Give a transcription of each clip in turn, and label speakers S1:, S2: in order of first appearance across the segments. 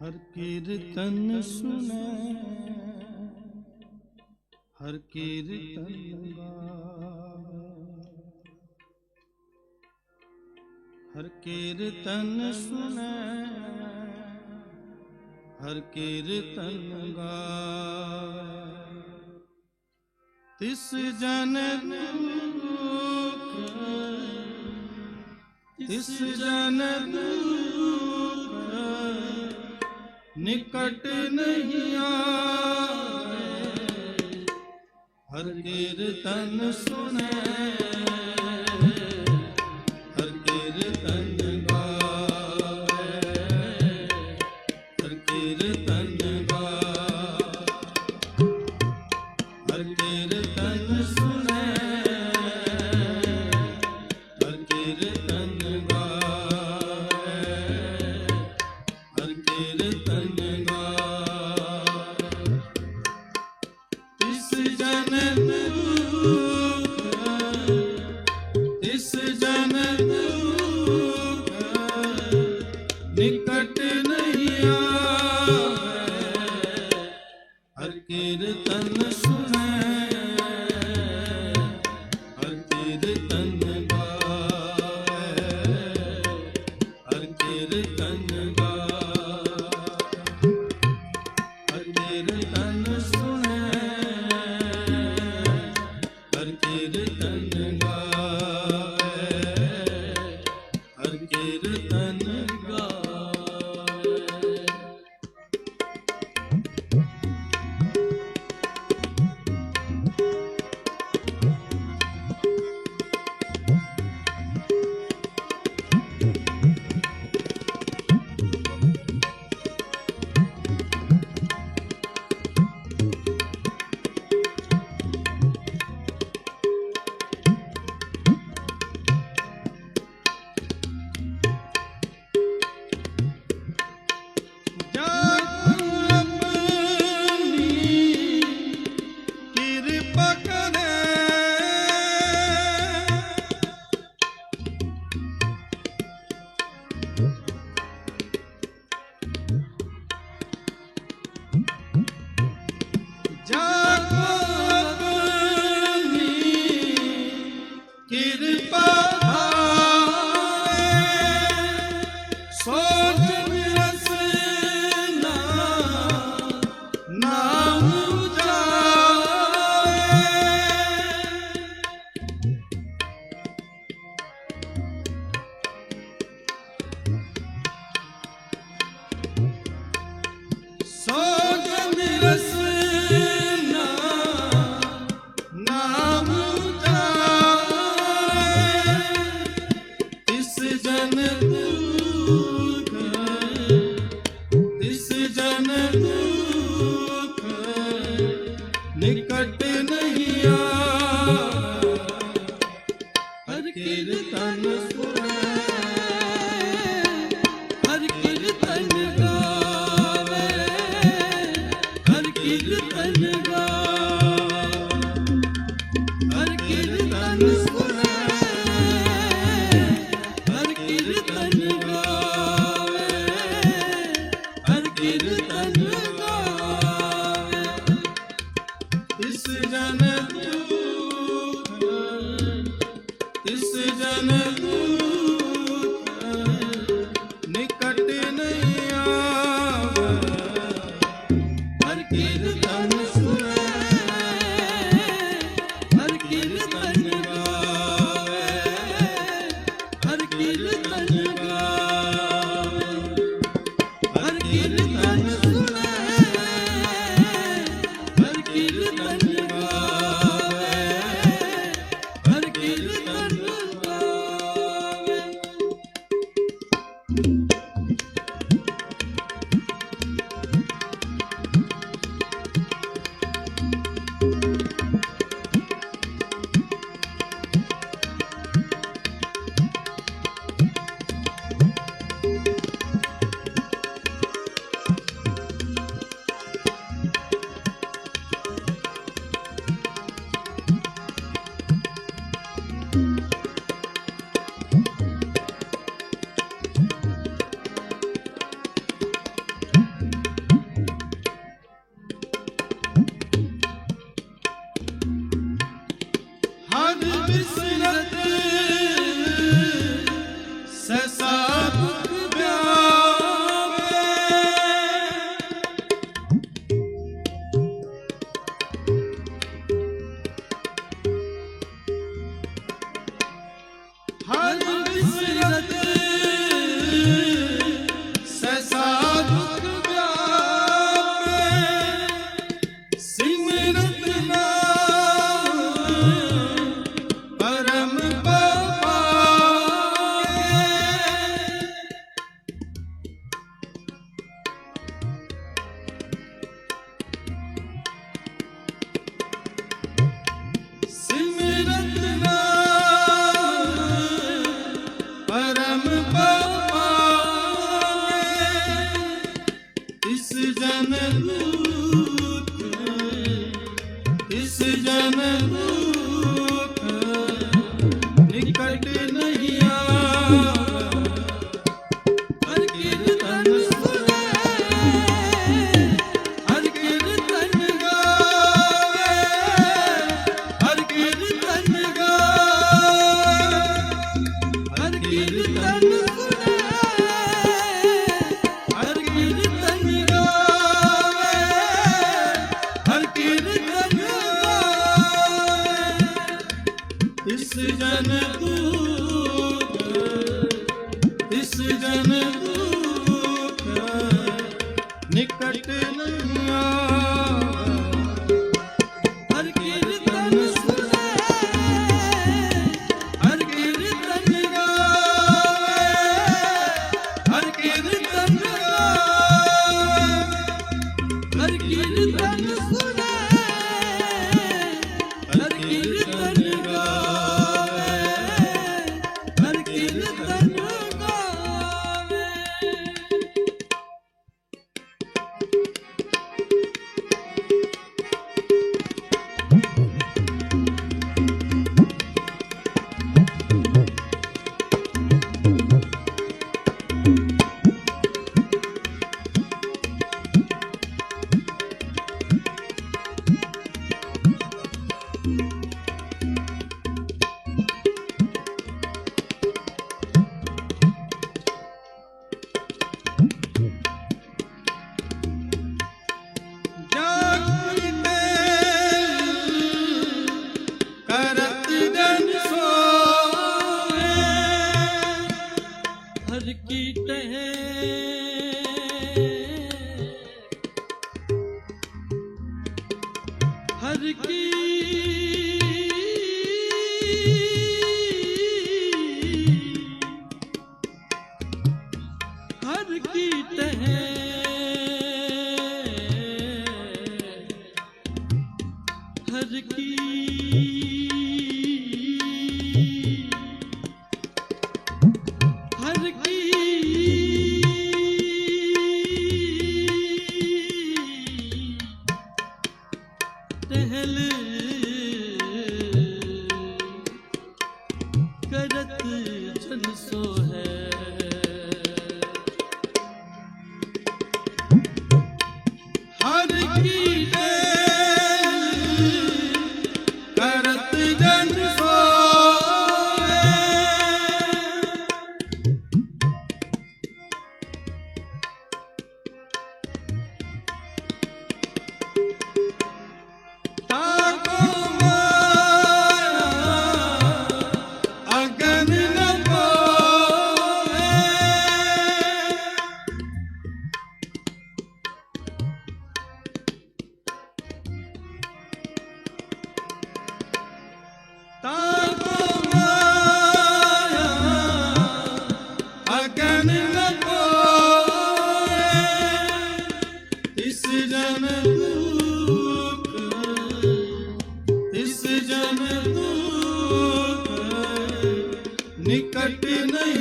S1: ਹਰ ਕੀਰਤਨ ਸੁਣੈ, ਹਰ ਕੀਰਤਨ ਗਾਵੇ ਹਰ ਕੀਰਤਨ ਸੁਣੈ, ਹਰ ਕੀਰਤਨ ਗਾਵੇ ਤਿਸ ਜਨ ਦੁਖ, ਤਿਸ ਜਨ ਦੁਖ ਨਿਕਟ ਨਹੀਂ ਆਵੇ ਹਰ ਕੀਰਤਨ ਸੁਣੇ जन Christmas. Sen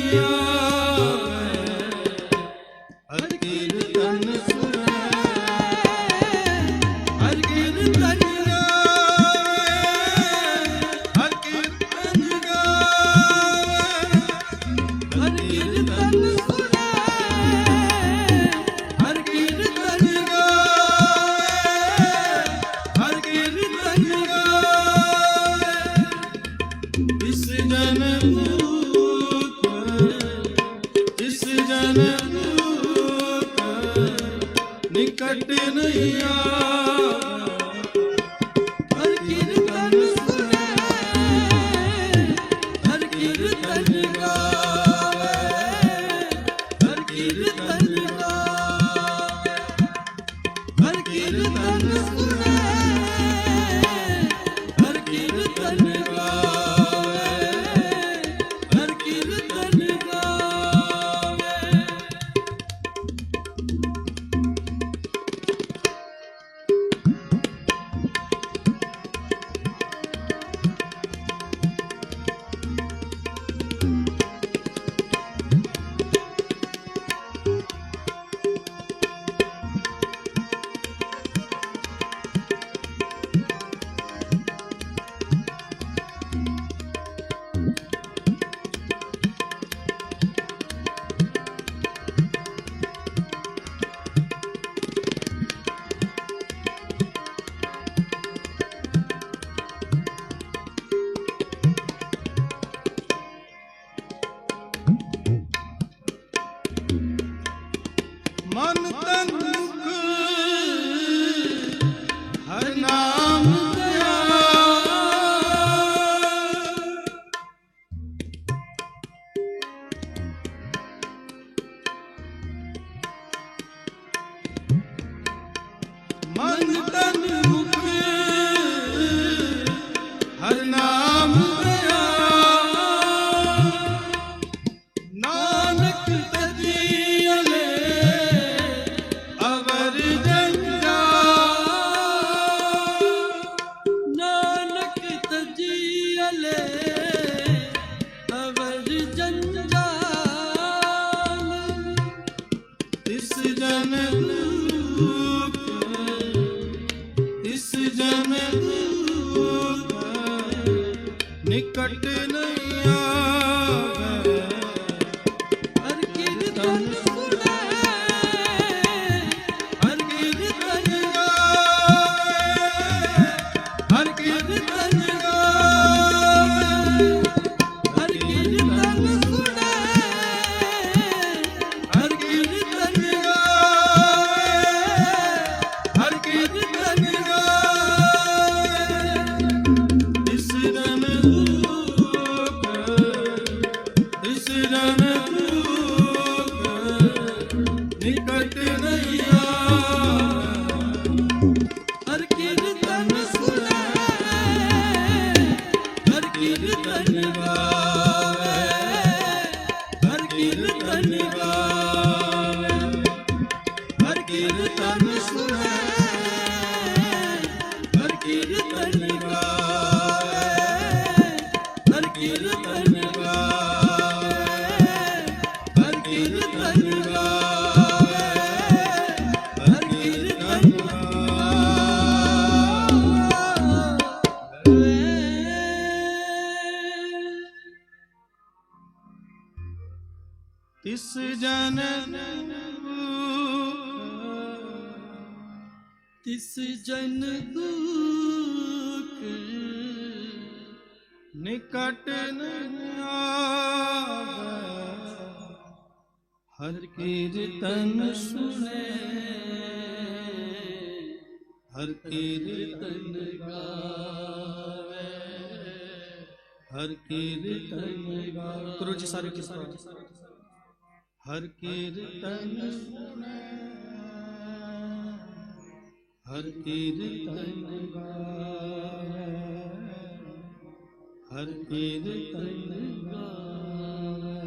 S1: ਨਹੀਂ कन्हैया ਸਜਨ ਦੁਖ ਨਿਕਟ ਨ ਆਵੇ। ਹਰ ਕੀਰਤਨ ਸੁਣੇ ਹਰ ਕੀਰਤਨ ਗਾਵੇ। ਹਰ ਕੀਰਤਨ ਗਾਵੇ। ਕਰੋ ਜੀ ਸਾਰੇ ਕਿਸਾ ਹਰ ਕੀਰਤਨ ਸੁਣੇ। ਹਰ ਕੀਰਤਨ ਗਾਵੇ। ਹਰ ਕੀਰਤਨ ਗਾਵੇ।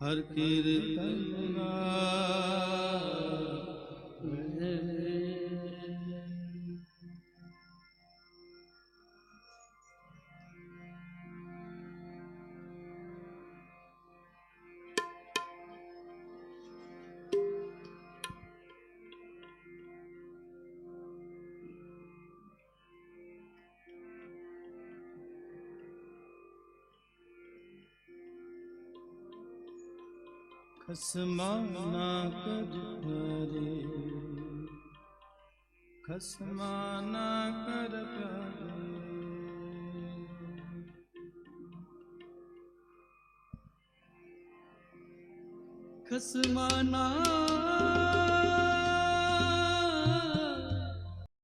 S1: ਹਰ ਕੀਰਤਨ ਗਾਵੇ। ਖਸਮਾਨਾ ਕਜ ਖਸਮਾਨਾ ਕਰ ਕਰੇ। ਖਸਮਾਨਾ